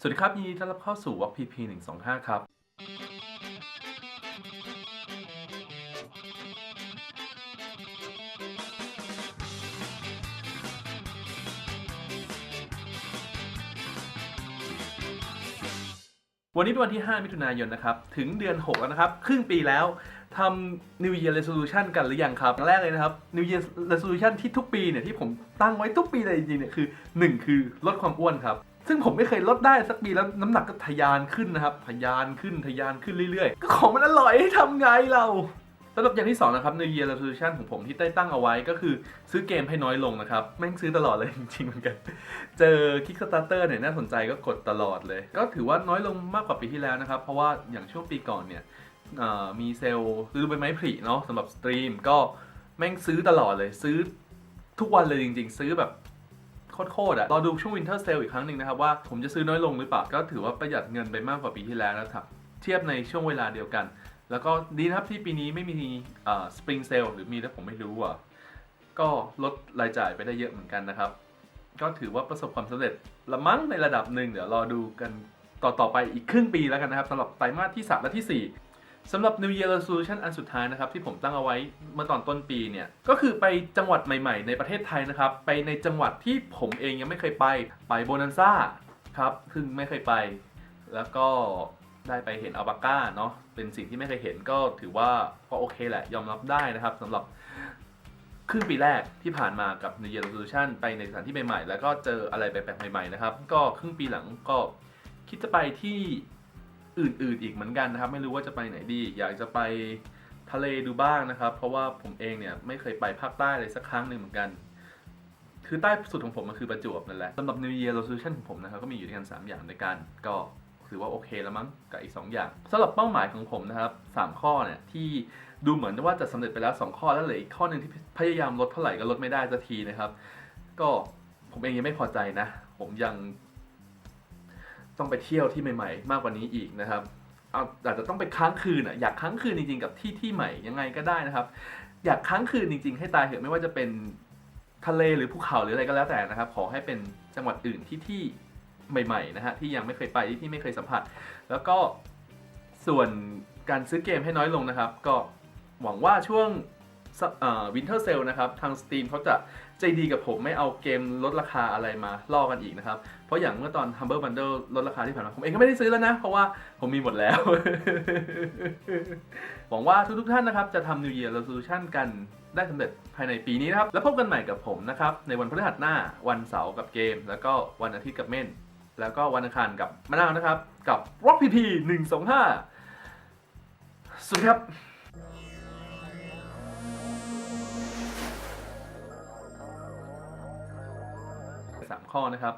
สวัสดีครับยินดีต้อนรับเข้าสู่ Walk PP 125ครับ วันนี้เป็นวันที่ 5 มิถุนายนนะครับ ถึงเดือน 6 แล้วนะครับ ครึ่งปีแล้วทำ New Year Resolution กันหรือยังครับแรกเลยนะครับ New Year Resolution ที่ทุกปีเนี่ยที่ผมตั้งไว้ทุกปีเลยจริงๆเนี่ยคือ 1 คือลดความอ้วนครับ ซึ่งผมไม่เคยลดได้สักปีแล้วน้ำหนักก็ทะยานขึ้นนะครับทะยานขึ้นทะยานขึ้นเรื่อยๆ ก็ของมันอร่อยทำไงเราสำหรับอย่างที่สองนะครับ New Year Resolution ของผมที่ได้ตั้งเอาไว้ก็คือซื้อเกมให้น้อยลงนะครับ แม่งซื้อตลอดเลยจริงๆเหมือนกัน เจอ Kickstarter เนี่ยน่าสนใจก็กดตลอดเลย ก็ถือว่าน้อยลงมากกว่าปีที่แล้วนะครับ เพราะว่าอย่างช่วงปีก่อนเนี่ยมีเซลล์ซื้อใบไม้ผลิเนาะสำหรับสตรีมก็แม่งซื้อตลอดเลยซื้อทุกวันเลยจริง ๆ ซื้อแบบ โคตรๆอะรอดูช่วงวินเทอร์เซลอีกครั้งหนึ่งนะครับว่าผมจะซื้อน้อยลงหรือเปล่าก็ถือว่าประหยัดเงินไปมากกว่าปีที่แล้วนะครับเทียบในช่วงเวลาเดียวกัน แล้วก็ดีนะครับที่ปีนี้ไม่มีสปริงเซลหรือมีแล้วผมไม่รู้อะก็ลดรายจ่ายไปได้เยอะเหมือนกันนะครับก็ถือว่าประสบความสำเร็จละมั้งในระดับหนึ่งเดี๋ยวรอดูกันต่อต่อไปอีกครึ่งปีแล้วกันนะครับสำหรับไตรมาสที่ 3 และที่ 4 สำหรับ New Year Resolution อันสุดท้ายนะครับที่ผมตั้งเอาไว้เมื่อตอนต้นปีเนี่ยก็คือไปจังหวัดใหม่ ๆ ในประเทศไทยนะครับ ไปในจังหวัดที่ผมเองยังไม่เคยไปไปโบนันซ่าครับซึ่งไม่เคยไป แล้วก็ได้ไปเห็นอัลปาก้าเนาะเป็นสิ่งที่ไม่เคยเห็นก็ถือว่าก็โอเคแหละยอมรับได้นะครับสำหรับครึ่งปีแรกที่ผ่านมากับ New Year Resolution ไปในสถานที่ใหม่ๆ แล้วก็เจออะไรแปลกๆใหม่ๆนะครับ ก็ครึ่งปีหลังก็คิดจะไปที่ อื่นๆอีกเหมือนกันนะครับ ไม่รู้ว่าจะไปไหนดี อยากจะไปทะเลดูบ้างนะครับ เพราะว่าผมเองเนี่ยไม่เคยไปภาคใต้เลยสักครั้งหนึ่งเหมือนกัน คือใต้สุดของผมมันคือประจวบนั่นแหละสำหรับ New Year Resolution ของผมนะครับก็มีอยู่ด้วยกัน 3 อย่างด้วยกัน ก็ถือว่าโอเคแล้วมั้งกับอีก 2 อย่างสำหรับเป้าหมายของผมนะครับ 3 ข้อเนี่ยที่ดูเหมือนว่าจะสำเร็จไปแล้ว 2 ข้อแล้วเหลืออีกข้อหนึ่งที่พยายามลดเท่าไหร่ก็ลดไม่ได้สักทีนะครับ ก็ผมเองยังไม่พอใจนะ ผมยัง ต้องไปเที่ยวที่ใหม่ๆ มากกว่านี้อีกนะครับเอาอาจจะต้องไปค้างคืนอะอยากค้างคืนจริงๆกับที่ที่ใหม่ยังไงก็ได้นะครับ อยากค้างคืนจริง ๆ ให้ตายเถอะไม่ว่าจะเป็นทะเลหรือภูเขาหรืออะไรก็แล้วแต่นะครับ ขอให้เป็นจังหวัดอื่นที่ที่ใหม่ๆนะฮะที่ยังไม่เคยไปที่ไม่เคยสัมผัส แล้วก็ส่วนการซื้อเกมให้น้อยลงนะครับ ก็หวังว่าช่วง วินเทอร์เซลนะครับทาง Steam เขาจะใจดีกับผมไม่เอาเกมลดราคาอะไรมาล่อกันอีกนะครับ เพราะอย่างเมื่อตอน Humble Bundle ลดราคาที่ผ่านมา ผมเองก็ไม่ได้ซื้อแล้วนะ เพราะว่าผมมีหมดแล้ว หวังว่าทุกๆท่านนะครับ จะทำ New Year Resolution กันได้สำเร็จภายในปีนี้นะครับ แล้วพบกันใหม่กับผมนะครับ ในวันพฤหัสหน้าวันเสาร์กับเกม แล้วก็วันอาทิตย์กับเม่น แล้วก็วันอังคารกับมะนาวนะครับ กับ Rock PP 125สวัสดีครับ สามข้อนะครับ